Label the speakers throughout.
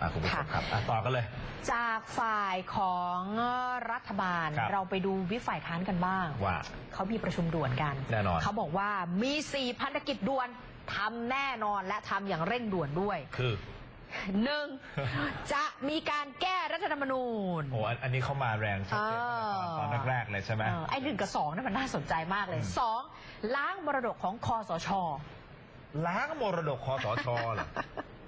Speaker 1: อะคุณผู้ชม
Speaker 2: ค่ะ
Speaker 1: ครับอะต่อกันเลย
Speaker 2: จากฝ่ายของรัฐบาล
Speaker 1: ครับ
Speaker 2: เราไปดูวิปฝ่ายค้านกันบ้าง
Speaker 1: ว่า
Speaker 2: เขามีประชุมด่วนกัน
Speaker 1: แน่นอน
Speaker 2: เขาบอกว่ามีสี่พันธกิจด่วนทำแน่นอนและทำอย่างเร่งด่วนด้วย
Speaker 1: คือ
Speaker 2: หนึ่ง จะมีการแก้รัฐธรรมนูญ
Speaker 1: โอ้อันอันนี้เข้ามาแรงชัดเจน
Speaker 2: เออ
Speaker 1: ตอนแรกๆเลยใช่ไหม
Speaker 2: เออไอ้หนึ่งกับสองนี่มันน่าสนใจมากเลย
Speaker 1: อืม
Speaker 2: สองล้างมรดกของคอสช
Speaker 1: ล้างมรดกคอสชเหรอ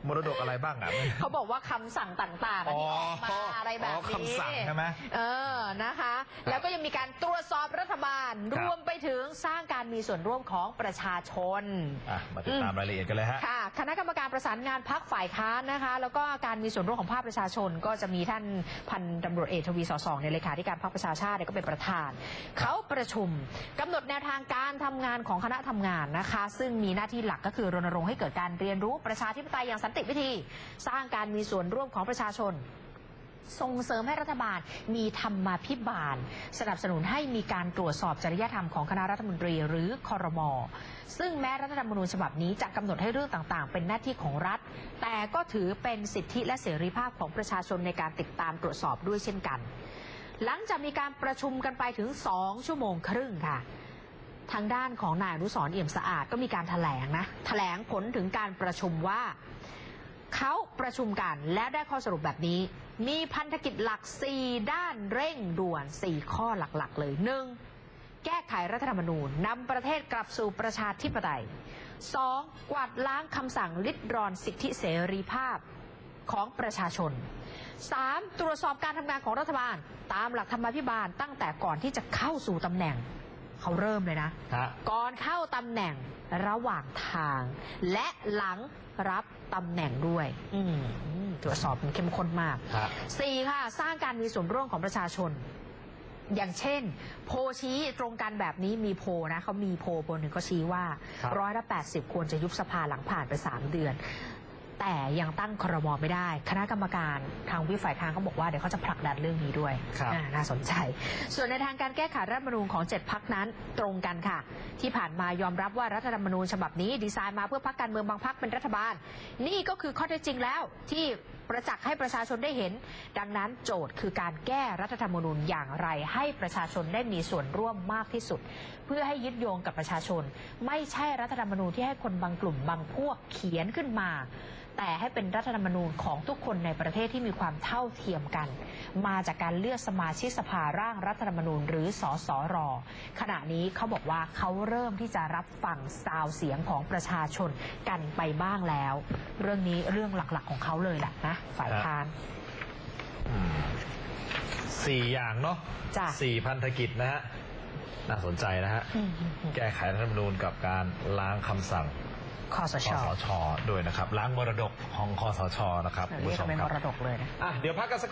Speaker 1: มรดกอะไรบ้างอะ
Speaker 2: เขาบอกว่าคำสั่งต่างๆอันนี้ออกมาอะไรแบบ
Speaker 1: อ๋อ
Speaker 2: นี้
Speaker 1: คำสั่งใช่ไหม
Speaker 2: เออนะคะ แล้วก็ยังมีการตรวจสอบรัฐบาล
Speaker 1: ครั
Speaker 2: ร
Speaker 1: บ
Speaker 2: วมไป ถึงสร้างการมีส่วนร่วมของประชาชน
Speaker 1: อะมาติดตามรายละเอียดกันเลยฮะ
Speaker 2: ค่ะ คณะกรรมการประสานงานพักฝ่ายค้านนะคะ แล้วก็การมีส่วนร่วมของภาคประชาชน ก็จะมีท่านพันตำรวจเอกทวีสอสองในเลขาธิการพักประชาชาติเนี่ยก็เป็นประธาน เขาประชุมกำหนดแนวทางการทำงานของคณะทำงานนะคะ ซึ่งมีหน้าที่หลักก็คือรณรงค์ให้เกิดการเรียนรู้ประชาธิปไตยอย่างสันติวิธี สร้างการมีส่วนร่วมของประชาชน ส่งเสริมให้รัฐบาลมีธรรมาภิบาล สนับสนุนให้มีการตรวจสอบจริยธรรมของคณะรัฐมนตรีหรือคอรมอซึ่งแม้รัฐธรรมนูญฉบับนี้จะกำหนดให้เรื่องต่างๆ เป็นหน้าที่ของรัฐ แต่ก็ถือเป็นสิทธิและเสรีภาพของประชาชนในการติดตามตรวจสอบด้วยเช่นกัน หลังจากมีการประชุมกันไปถึง 2 ชั่วโมงครึ่งค่ะทางด้านของนายอนุสรเอี่ยมสะอาดก็มีการถแถลงนะแถลงผลถึงการประชุมว่า เขาประชุมกันและได้ข้อสรุปแบบนี้ มีพันธกิจหลัก 4 ด้านเร่งด่วน 4 ข้อหลักๆ เลย 1. แก้ไขรัฐธรรมนูญนำประเทศกลับสู่ประชาธิปไตย 2. กวาดล้างคำสั่งลิดรอนสิทธิเสรีภาพของประชาชน 3. ตรวจสอบการทำงานของรัฐบาล ตามหลักธรรมาภิบาลตั้งแต่ก่อนที่จะเข้าสู่ตำแหน่ง เขาเริ่มเลยนะ
Speaker 1: ฮะ
Speaker 2: ก่อนเข้าตำแหน่งระหว่างทาง และหลังรับตำแหน่งด้วย อืมตรวจสอบมันเข้มข้นมาก
Speaker 1: ฮะ
Speaker 2: สี่ค่ะ สร้างการมีส่วนร่วมของประชาชน อย่างเช่น โพลชี้ตรงกันแบบนี้มีโพลนะเขามีโพลโพลหนึ่งเขาชี้ว่า
Speaker 1: ครับ
Speaker 2: ร้อยละแปดสิบควรจะยุบสภาหลังผ่านไปสามเดือน แต่ยังตั้งครมไม่ได้ คณะกรรมการทางวิปฝ่ายค้านเขาบอกว่าเดี๋ยวเขาจะผลักดันเรื่องนี้ด้วย
Speaker 1: ครับ
Speaker 2: อ่าน่าสนใจ ส่วนในทางการแก้ไขรัฐธรรมนูญของ7พักนั้นตรงกันค่ะ ที่ผ่านมายอมรับว่ารัฐธรรมนูญฉบับนี้ดีไซน์มาเพื่อพักการเมืองบางพักเป็นรัฐบาล นี่ก็คือข้อเท็จจริงแล้วที่ ประจักษ์ให้ประชาชนได้เห็น ดังนั้นโจทย์คือการแก้รัฐธรรมนูญอย่างไร ให้ประชาชนได้มีส่วนร่วมมากที่สุด เพื่อให้ยึดโยงกับประชาชน ไม่ใช่รัฐธรรมนูญที่ให้คนบางกลุ่มบางพวกเขียนขึ้นมาแต่ให้เป็นรัฐธรรมนูญของทุกคนในประเทศที่มีความเท่าเทียมกัน มาจากการเลือกสมาชิกสภาร่างรัฐธรรมนูญหรือสสร ขณะนี้เขาบอกว่าเขาเริ่มที่จะรับฟังซาวเสียงของประชาชนกันไปบ้างแล้ว เรื่องนี้เรื่องหลักๆของเขาเลยแหละนะฝ่ายค้าน
Speaker 1: อืมสี่อย่างเนาะ
Speaker 2: จ้ะ
Speaker 1: สี่พันธกิจนะฮะ น่าสนใจนะฮะ
Speaker 2: อืม
Speaker 1: แก้ไขรัฐธรรมนูญกับการล้างคำสั่ง
Speaker 2: คอส
Speaker 1: ค
Speaker 2: ช
Speaker 1: อสช ด้วยนะครับล้างมรดกของคอสชนะครับคุณ
Speaker 2: เรีย
Speaker 1: ผู้
Speaker 2: ก
Speaker 1: ช
Speaker 2: กัน
Speaker 1: ม
Speaker 2: เป็น
Speaker 1: ค
Speaker 2: ม
Speaker 1: รับ
Speaker 2: รดกเลยนะ
Speaker 1: อะเดี๋ยวพักกันสักครู่